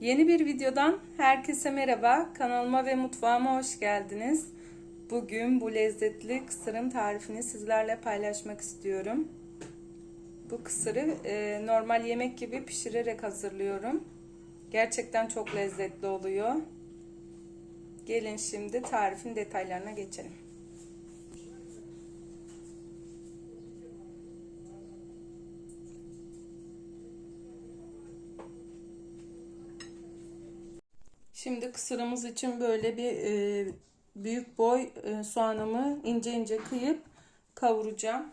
Yeni bir videodan herkese merhaba. Kanalıma ve mutfağıma hoş geldiniz. Bugün bu lezzetli kısırın tarifini sizlerle paylaşmak istiyorum. Bu kısırı e, normal yemek gibi pişirerek hazırlıyorum. Gerçekten çok lezzetli oluyor. Gelin şimdi tarifin detaylarına geçelim. Şimdi kısırımız için böyle bir e, büyük boy e, soğanımı ince ince kıyıp kavuracağım.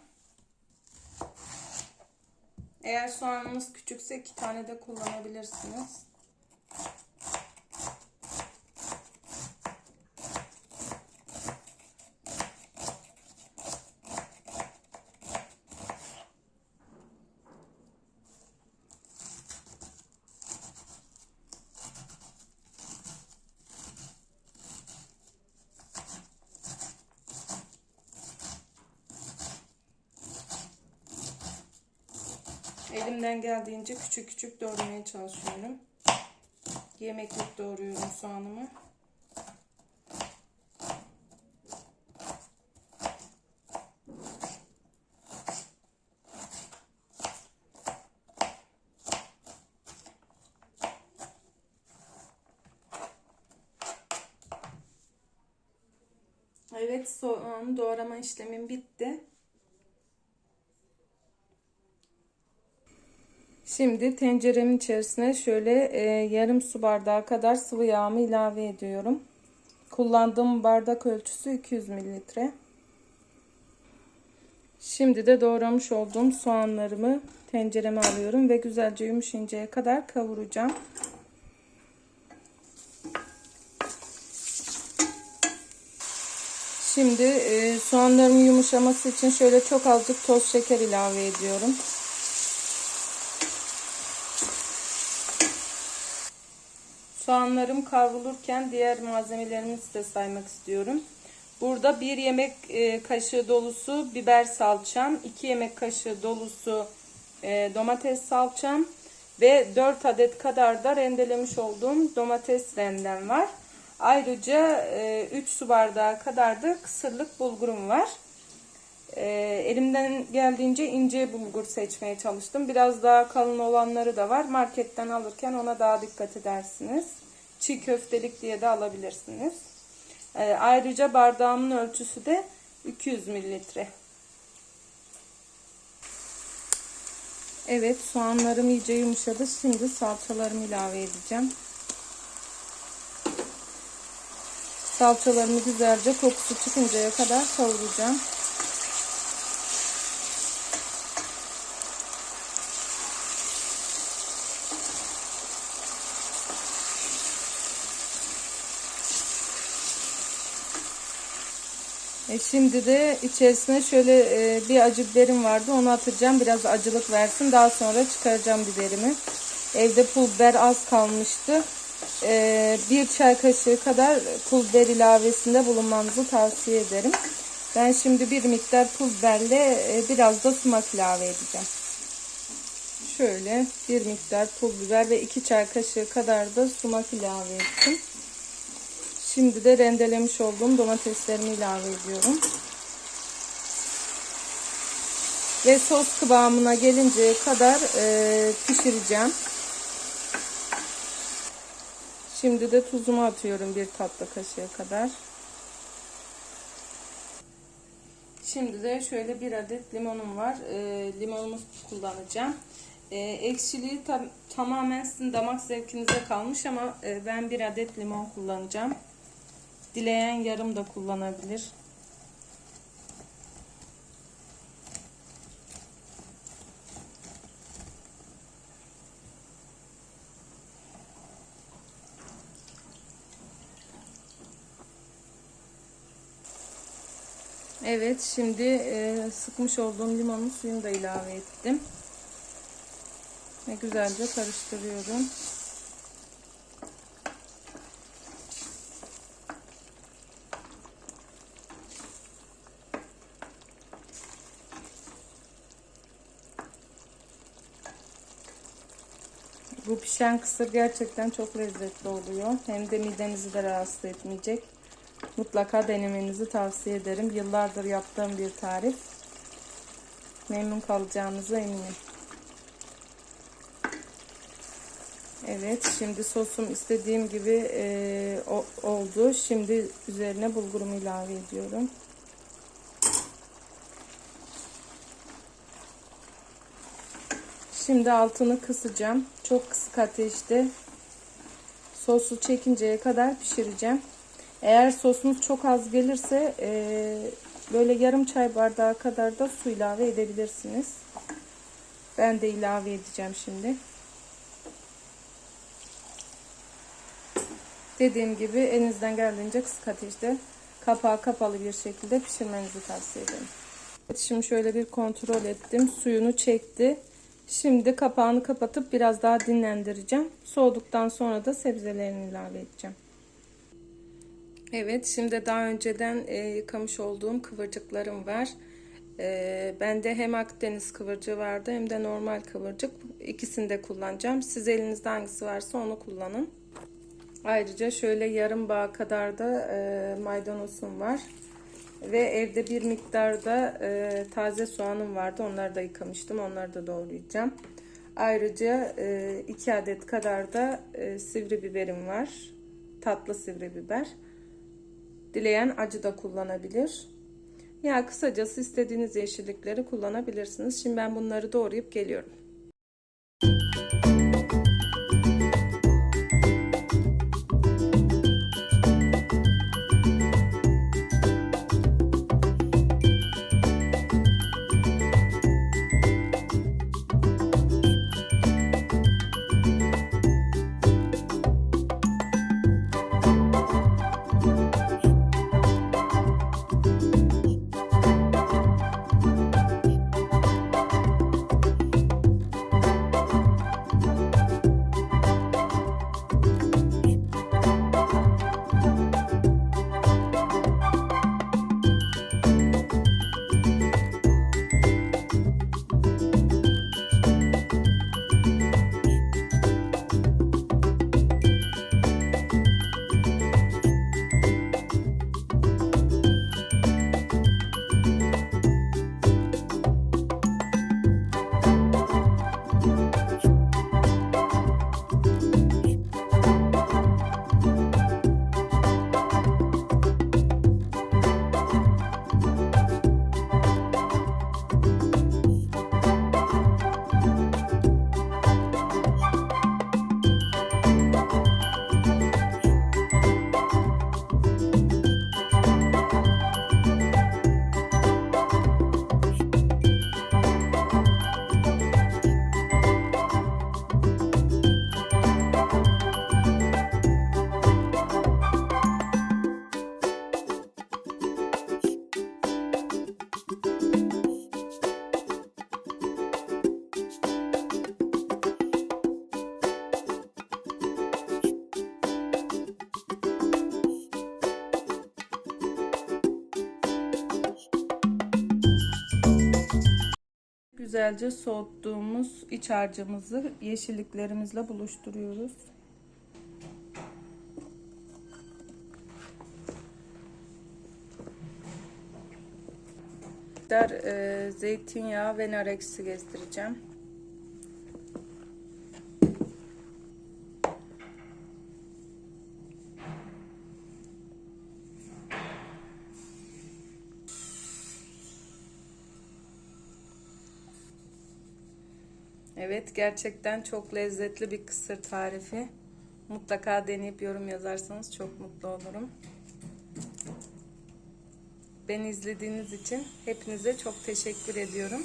Eğer soğanınız küçükse iki tane de kullanabilirsiniz. Elimden geldiğince küçük küçük doğramaya çalışıyorum. Yemeklik doğruyorum soğanımı. Evet soğan doğrama işlemim bitti. Şimdi tenceremin içerisine şöyle e, yarım su bardağı kadar sıvı yağımı ilave ediyorum. Kullandığım bardak ölçüsü 200 mililitre. Şimdi de doğramış olduğum soğanlarımı tencereme alıyorum ve güzelce yumuşayıncaya kadar kavuracağım. Şimdi e, soğanlarımın yumuşaması için şöyle çok azıcık toz şeker ilave ediyorum. Soğanlarım kavrulurken diğer malzemelerimi size saymak istiyorum. Burada 1 yemek e, kaşığı dolusu biber salçam, 2 yemek kaşığı dolusu e, domates salçam ve 4 adet kadar da rendelemiş olduğum domates rendem var. Ayrıca 3 su bardağı kadar da kısırlık bulgurum var. Elimden geldiğince ince bulgur seçmeye çalıştım. Biraz daha kalın olanları da var. Marketten alırken ona daha dikkat edersiniz. Çiğ köftelik diye de alabilirsiniz. Ayrıca bardağımın ölçüsü de 200 mililitre. Evet soğanlarım iyice yumuşadı. Şimdi salçalarımı ilave edeceğim. Salçalarımı güzelce kokusu çıkıncaya kadar kavuracağım. E şimdi de içerisine şöyle e, bir acı biberim vardı. Onu atacağım. Biraz acılık versin. Daha sonra çıkaracağım biberimi. Evde pul biber az kalmıştı. E, bir çay kaşığı kadar pul biber ilavesinde bulunmanızı tavsiye ederim. Ben şimdi bir miktar pul biberle e, biraz da sumak ilave edeceğim. Şöyle bir miktar pul biber ve iki çay kaşığı kadar da sumak ilave ettim. Şimdi de rendelemiş olduğum domateslerimi ilave ediyorum. Ve sos kıvamına gelinceye kadar e, pişireceğim. Şimdi de tuzumu atıyorum bir tatlı kaşığı kadar. Şimdi de şöyle bir adet limonum var. E, limonumu kullanacağım. E, ekşiliği tam, tamamen sizin damak zevkinize kalmış ama e, ben bir adet limon kullanacağım. Dileyen yarım da kullanabilir. Evet şimdi e, sıkmış olduğum limonun suyunu da ilave ettim. Ve güzelce karıştırıyorum. Bu pişen kısır gerçekten çok lezzetli oluyor. Hem de midenizi de rahatsız etmeyecek. Mutlaka denemenizi tavsiye ederim. Yıllardır yaptığım bir tarif. Memnun kalacağınıza eminim. Evet şimdi sosum istediğim gibi e, oldu. Şimdi üzerine bulgurumu ilave ediyorum. Şimdi altını kısacağım. Çok kısık ateşte sosu çekinceye kadar pişireceğim. Eğer sosunuz çok az gelirse e, böyle yarım çay bardağı kadar da su ilave edebilirsiniz. Ben de ilave edeceğim şimdi. Dediğim gibi elinizden geldiğince kısık ateşte kapağı kapalı bir şekilde pişirmenizi tavsiye ederim. Şimdi şöyle bir kontrol ettim. Suyunu çekti. Şimdi kapağını kapatıp biraz daha dinlendireceğim. Soğuduktan sonra da sebzelerini ilave edeceğim. Evet şimdi daha önceden e, yıkamış olduğum kıvırcıklarım var. E, bende hem Akdeniz kıvırcığı vardı hem de normal kıvırcık. İkisini de kullanacağım. Siz elinizde hangisi varsa onu kullanın. Ayrıca şöyle yarım bağ kadar da e, maydanozum var. Ve evde bir miktar da e, taze soğanım vardı. Onları da yıkamıştım. Onları da doğrayacağım. Ayrıca e, iki adet kadar da e, sivri biberim var. Tatlı sivri biber. Dileyen acı da kullanabilir. Ya kısacası istediğiniz yeşillikleri kullanabilirsiniz. Şimdi ben bunları doğrayıp geliyorum. Güzelce soğuttuğumuz iç harcımızı yeşilliklerimizle buluşturuyoruz. e, zeytinyağı ve nar ekşisi gezdireceğim. Evet gerçekten çok lezzetli bir kısır tarifi. Mutlaka deneyip yorum yazarsanız çok mutlu olurum. Beni izlediğiniz için hepinize çok teşekkür ediyorum.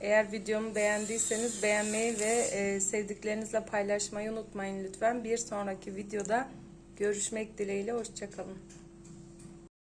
Eğer videomu beğendiyseniz beğenmeyi ve e, sevdiklerinizle paylaşmayı unutmayın lütfen. Bir sonraki videoda görüşmek dileğiyle. Hoşçakalın.